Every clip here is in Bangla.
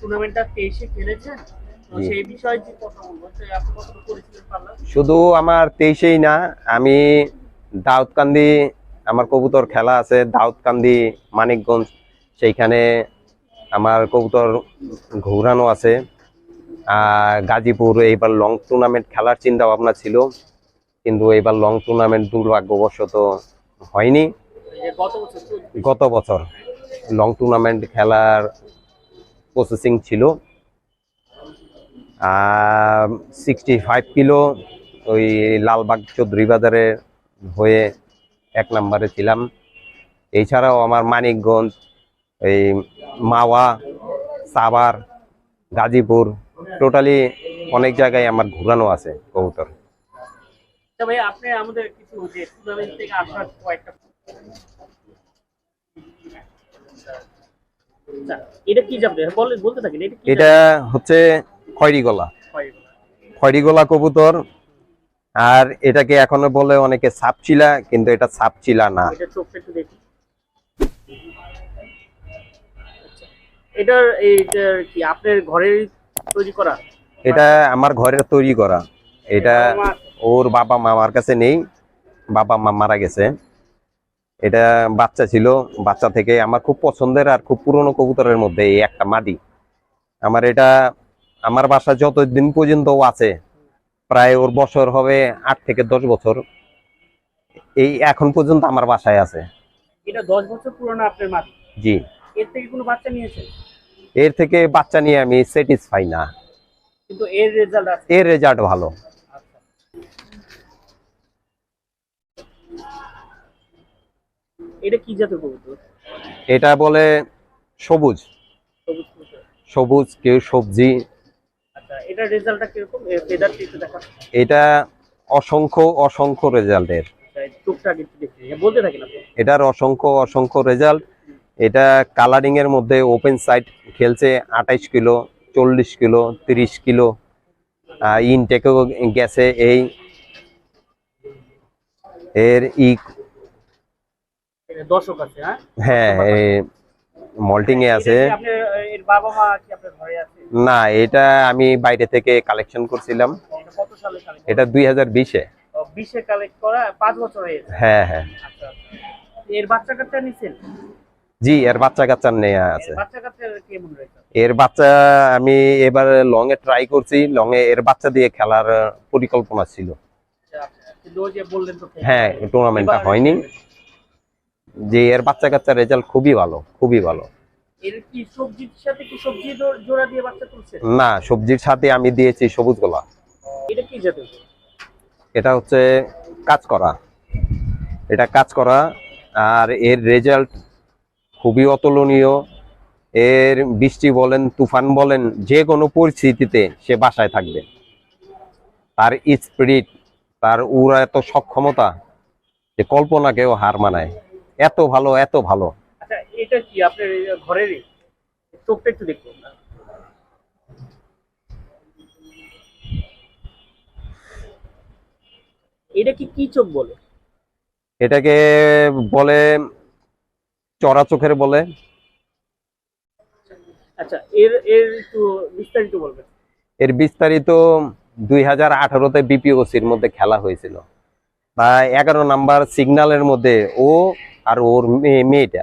টুর্নামেন্টটা তেইশে শুধু আমার তেইশেই না আমি দাউদকান্দি আমার কবুতর খেলা আছে দাউদকান্দি মানিকগঞ্জ। সেইখানে আমার কবুতর ঘুরানো আছে। আর গাজীপুর এইবার লং টুর্নামেন্ট খেলার চিন্তা ভাবনা ছিল। কিন্তু এইবার লং টুর্নামেন্ট দুর্ভাগ্যবশত হয়নি। গত বছর লং টুর্নামেন্ট খেলার প্রসেসিং ছিল। সিক্সটি ফাইভ কিলো ওই লালবাগ চৌধুরী বাজারে হয়ে এক নম্বরে ছিলাম। এছাড়াও আমার মানিকগঞ্জ, এই মাওয়া, সাভার, গাজীপুর, টোটালি অনেক জায়গায় আমার ঘোরানো আছে কবুতর। আমাদের এটা কি যাবে বলে বলতে থাকেন এটা কি এটা হচ্ছে খয়রি গলা হয়? খয়রিগোলা কবুতর আর এটাকে এখনও বলে অনেকে সাপচিলা কিন্তু এটা সাপচিলা না। এটা চোখটা একটু দেখি। আচ্ছা, এটার কি আপনার ঘরের তৈরি করা? এটা আমার ঘরের তৈরি করা। এটা ওর বাবা মা আমার কাছে নেই বাবা মা মারা গেছে। এটা বাচ্চা ছিল বাচ্চা থেকে আমার খুব পছন্দের আর খুব পুরনো কবুতরের মধ্যে এই একটা মাদি। আমার এটা আমার বাসা যতদিন পর্যন্ত আছে প্রায় ওর বছর হবে আট থেকে দশ বছর। এই এখন পর্যন্ত আমার বাসায় আছে। এটা দশ বছর পুরনো আপনার মাটি জি। এর থেকে কোনো বাচ্চা নিয়েছেন? এর থেকে বাচ্চা নিয়ে আমি স্যাটিসফাই না। কিন্তু এর রেজাল্ট আছে। এর রেজাল্ট ভালো। এটা কি জাতের কবুতর? এটা বলে সবুজ। সবুজ কেউ সবজি। আচ্ছা রেজাল্টটা কীরকম? ফেদার একটু দেখা। এটা অসংখ্য অসংখ্য রেজাল্টের আচ্ছা, এটার অসংখ্য অসংখ্য রেজাল্ট এটা কালারিং এর মধ্যে ওপেন সাইড খেলছে আঠাইশ কিলো চল্লিশ কিলো তিরিশ কিলো। ইনটেকেও গেছে এই। এর ই দর্শক আছে হ্যাঁ? হ্যাঁ মল্টিং এ আছে। এটা এর বাবা মা কি আপনার ঘরে আছে? না এটা আমি বাইরে থেকে কালেকশন করছিলাম। এটা দুই হাজার বিশে। বিশে কালেক্ট করা পাঁচ বছর হয়েছে হ্যাঁ হ্যাঁ। আচ্ছা আচ্ছা। এর বাচ্চা কাচ্চা নিছেন? জি এর বাচ্চা কাচ্চা নেওয়া আছে। এর বাচ্চা কাচ্চা কেমন রয়েছে এর বাচ্চা আমি এবার লং এ ট্রাই করছি। লং এ এর বাচ্চা দিয়ে খেলার পরিকল্পনা ছিল। আচ্ছা। যে বললেন তো হ্যাঁ টুর্নামেন্টটা হয়নি। যে এর বাচ্চা কাচ্চার রেজাল্ট খুবই ভালো খুবই ভালো। না সবজির সাথে আমি দিয়েছি সবুজ গোলা এটা এটা হচ্ছে কাজ করা এটা কাজ করা আর এর রেজাল্ট খুবই অতুলনীয়। এর বৃষ্টি বলেন তুফান বলেন যে কোনো পরিস্থিতিতে সে বাসায় থাকবে। তার স্পিরিট তার উড়া এত সক্ষমতা যে কল্পনাকেও হার মানায়। এত ভালো এত ভালো। আচ্ছা এটা কি আপনার এই চোখটা একটু দেখুন এটা কি কি চোখ বলে? এটাকে বলে চড়া চোখের বলে। আচ্ছা এর এর একটু বিস্তারিত বলবেন। এর বিস্তারিত দুই হাজার আঠারোতে বিপিওসির মধ্যে খেলা হয়েছিল। তা এগারো নাম্বার সিগন্যালের মধ্যে ও আর ওর মেয়ে- মেয়েটা।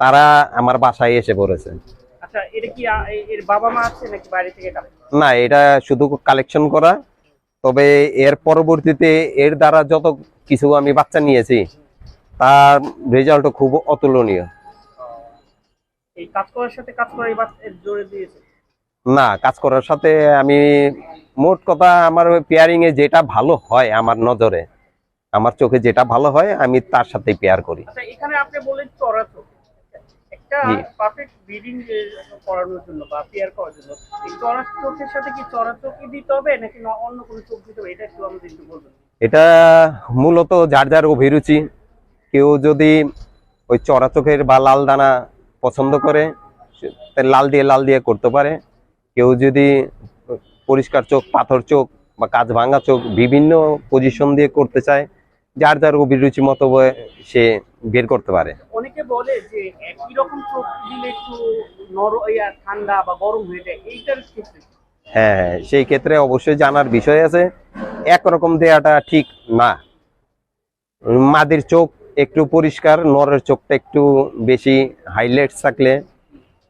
তারা আমার বাসায় এসে পড়েছে। আচ্ছা না এটা শুধু কালেকশন করা। তবে এর পরবর্তীতে এর দ্বারা যত কিছু আমি বাচ্চা নিয়েছি তার রেজাল্ট খুব অতুলনীয়। না কাজ করার সাথে আমি মোট কথা আমার পেয়ারিং এ যেটা ভালো হয় আমার নজরে আমার চোখে যেটা ভালো হয় আমি তার সাথে পেয়ার করি। আচ্ছা এখানে আপনি বললেন চড়া চোখ একটা পারফেক্ট ব্রিডিং করানোর জন্য বা পেয়ার করার জন্য এই চড়া চোখের সাথে কি চড়া চোখই দিতে হবে নাকি অন্য কোনো চোখ দিতে হবে? এটা একটু আমাদের একটু বলবেন। এটা মূলত যার যার অভিরুচি। কেউ যদি ওই চড়া চোখের বা লাল দানা পছন্দ করে লাল দিয়ে লাল দিয়ে করতে পারে। কেউ যদি পরিষ্কার চোখ পাথর চোখ বা কাজ ভাঙা চোখ বিভিন্ন পজিশন দিয়ে করতে চায় যার যার অভিরুচি মতো সে বের করতে পারে। অনেকে বলে যে একই রকম চোখ দিলে একটু নর ঠান্ডা বা গরম হয়ে যায় এইটার ক্ষেত্রে? হ্যাঁ হ্যাঁ সেই ক্ষেত্রে অবশ্যই জানার বিষয় আছে। একরকম দেয়াটা ঠিক না। মাদির চোখ একটু পরিষ্কার নরের চোখটা একটু বেশি হাইলাইটস থাকলে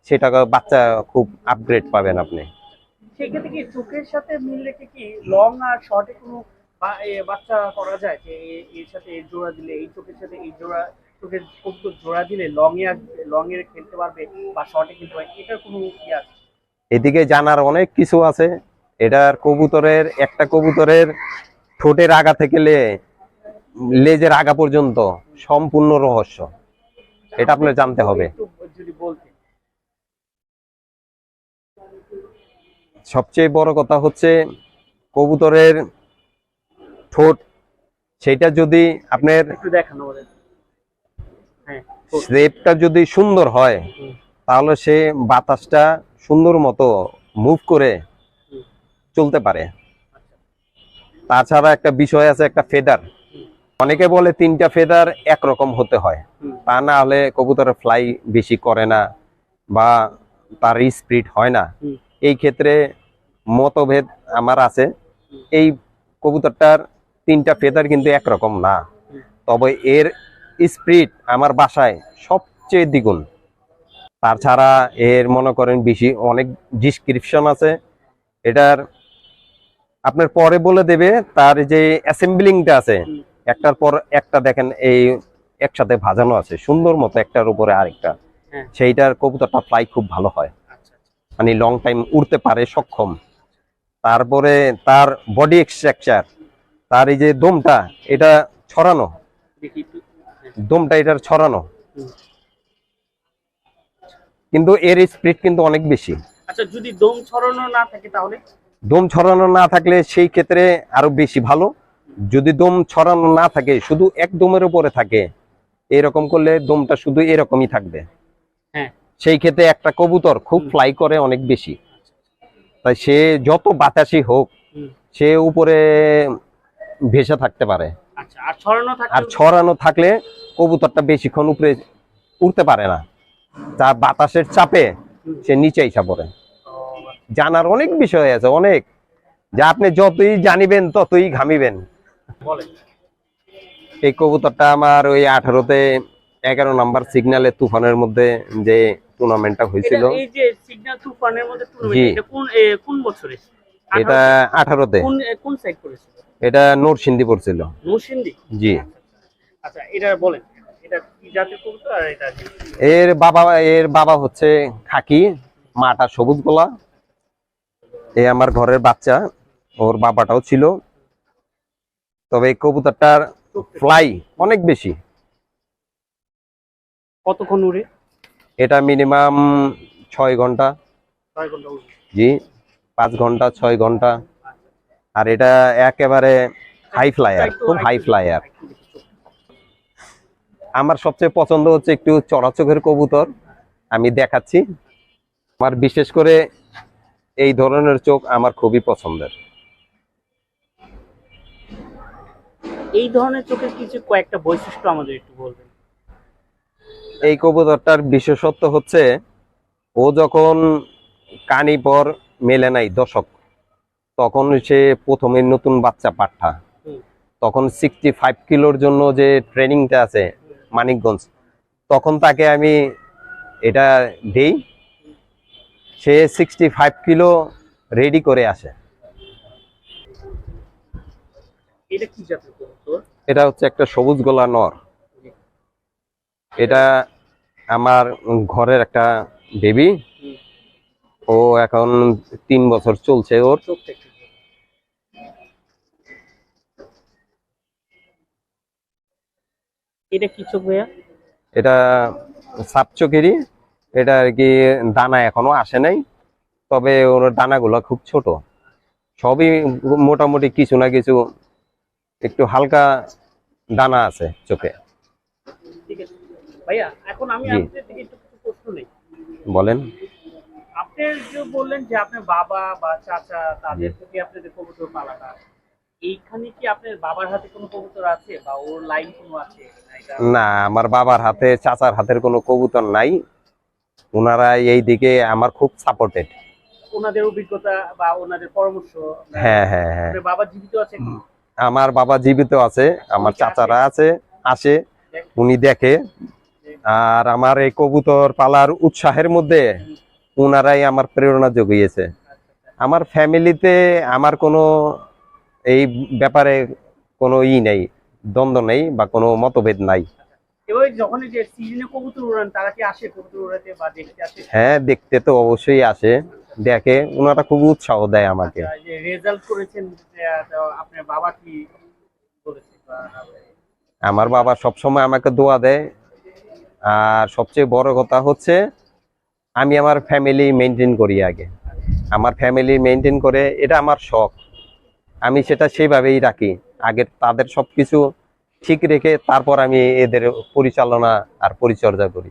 সেটা বাচ্চা খুব আপগ্রেড পাবেন আপনি। সেক্ষেত্রে কি চোখের সাথে মিল রেখে কি লং আর শর্টে কোনো বা- এ বাচ্চা করা যায় যে এ- এর সাথে এর জোড়া দিলে এই চোখের সাথে এই জোড়া চোখের কবুতর জোড়া দিলে লং এ লং এর খেলতে পারবে বা শর্টে খেলতে পারবে এটার কোনো কি আছে? এদিকে জানার অনেক কিছু আছে। এটার কবুতরের একটা কবুতরের ঠোঁটের আগা থেকে লে- লেজের আগা পর্যন্ত সম্পূর্ণ রহস্য। এটা আপনার জানতে হবে। সবচেয়ে বড় কথা হচ্ছে কবুতরের ঠোঁট সেটা যদি আপনার বলে হ্যাঁ যদি সুন্দর হয় তাহলে সে বাতাসটা সুন্দর মতো মুভ করে চলতে পারে। আচ্ছা। তাছাড়া একটা বিষয় আছে একটা ফেদার অনেকে বলে তিনটা ফেদার একরকম হতে হয়। তা না হলে কবুতরের ফ্লাই বেশি করে না বা তার স্পিড হয় না। এই ক্ষেত্রে মতভেদ আমার আছে। এই কবুতরটার তিনটা ফেদার কিন্তু একরকম না। তবে এর স্পিড আমার বাসায় সবচেয়ে দ্বিগুণ। তাছাড়া এর মনে করেন বেশি অনেক ডিসক্রিপশন আছে। এটার আপনার পরে বলে দেবে তার যে অ্যাসেম্বলিংটা আছে একটার পর একটা দেখেন এই একসাথে ভাজানো আছে সুন্দর মতো একটার উপরে আরেকটা। হ্যাঁ। সেইটার কবুতরটা ফ্লাই খুব ভালো হয়। আচ্ছা আচ্ছা। মানে লং টাইম উড়তে পারে সক্ষম। তারপরে তার বডি স্ট্রাকচার তার এই যে দমটা এটা ছড়ানো। হ্যাঁ। দমটা এটার ছড়ানো। কিন্তু এর স্পিড কিন্তু অনেক বেশি। আচ্ছা যদি দম ছড়ানো না থাকে তাহলে? দম ছড়ানো না থাকলে সেই ক্ষেত্রে আরও বেশি ভালো। যদি দম ছড়ানো না থাকে শুধু এক দমের উপরে থাকে এরকম করলে দমটা শুধু এরকমই থাকবে। হ্যাঁ। সেই ক্ষেত্রে একটা কবুতর খুব ফ্লাই করে অনেক বেশি। তাই সে যত বাতাসি হোক সে উপরে ভেসে থাকতে পারে। আচ্ছা আর ছড়ানো থাকলে কবুতরটা বেশিক্ষণ উপরে উঠতে পারে না। তা বাতাসের চাপে সে নিচে আইসা পড়ে। জানার অনেক বিষয় আছে অনেক। যা আপনি যতই জানিবেন ততই ঘামিবেন। এই কবুতরটা আমার ওই আঠারোতে এগারো নাম্বার সিগন্যালের তুফানের মধ্যে যে টুর্নামেন্টটা হয়েছিল। জি। এটা আঠারোতে। কোন সাইড করেছিল? এটা নরসিংদী পড়ছিল। নরসিংদী জি। আচ্ছা এটা বলেন এটা কি জাতের কবুতর আর এটা এর বাবা এর বাবা হচ্ছে খাকি মাটা সবুজ গোলা। এ আমার ঘরের বাচ্চা ওর বাবাটাও ছিল। তবে এই কবুতরটার ফ্লাই অনেক বেশি। কতক্ষণ উড়ে? এটা মিনিমাম ছয় ঘণ্টা। জি পাঁচ ঘণ্টা ছয় ঘণ্টা। আর এটা একেবারে হাই ফ্লায়ার খুব হাই ফ্লায়ার আমার সবচেয়ে পছন্দ হচ্ছে একটু চড়াচোখের কবুতর। আমি দেখাচ্ছি। আমার বিশেষ করে এই ধরনের চোখ আমার খুবই পছন্দের। এই ধরনের চোখের কিছু কয়েকটা বৈশিষ্ট্য আমাদের একটু বলবেন। এই কবুতরটার বিশেষত্ব হচ্ছে ও যখন কানি পর মেলে নাই দশক তখন সে প্রথমে নতুন বাচ্চা পাঠা। তখন সিক্সটি ফাইভ কিলোর জন্য যে ট্রেনিংটা আছে মানিকগঞ্জ তখন তাকে আমি এটা দেই। সে সিক্সটি ফাইভ কিলো রেডি করে আসে। এটা হচ্ছে একটা সবুজ গোলা নর। এটা আমার ঘরের একটা বেবি ও এখন তিন বছর চলছে ওর চোখটা একটু বলুন। এটা কি চোখ ভাইয়া? এটা সাপচকেরই এটা আর কি দানা এখনও আসে নাই। তবে ওর দানাগুলো খুব ছোট। সবই মোটামুটি কিছু না কিছু একটু হালকা দানা আছে চোখে। ঠিক আছে। ভাইয়া এখন আমি আপনাদের থেকে একটু প্রশ্ন নেই। বলেন। আপনি যে বললেন যে আপনার বাবা বা চাচা তাদের প্রতি আপনাদের কবুতর পালাটা এইখানে কি আপনার বাবার হাতে কোনো কবুতর আছে বা ওর লাইন কোনো আছে? না, আমার বাবার হাতে চাচার হাতের কোনো কবুতর নাই। ওনারা এই দিকে আমার খুব সাপোর্টেড ওনাদের অভিজ্ঞতা বা ওনাদের পরামর্শ? হ্যাঁ হ্যাঁ হ্যাঁ। বাবা জীবিত আছে আমার বাবা জীবিত আছে আমার চাচারা আছে আসে উনি দেখে। আর আমার এই কবুতর পালার উৎসাহের মধ্যে ওনারাই আমার প্রেরণা জুগিয়েছে। আমার ফ্যামিলিতে আমার কোনো এই ব্যাপারে কোনো ই নেই দ্বন্দ্ব নেই বা কোনো মতভেদ নাই। হ্যাঁ দেখতে তো অবশ্যই আসে দেখে। ওনারা খুব উৎসাহ দেয় আমাকে। আচ্ছা, আমার বাবা সবসময় আমাকে দোয়া দেয়। আর সবচেয়ে বড় কথা হচ্ছে আমি আমার ফ্যামিলি মেনটেন করি আগে। আমার ফ্যামিলি মেনটেন করে এটা আমার শখ। আমি সেটা সেইভাবেই রাখি। আগে তাদের সব কিছু ঠিক রেখে তারপর আমি এদের পরিচালনা আর পরিচর্যা করি।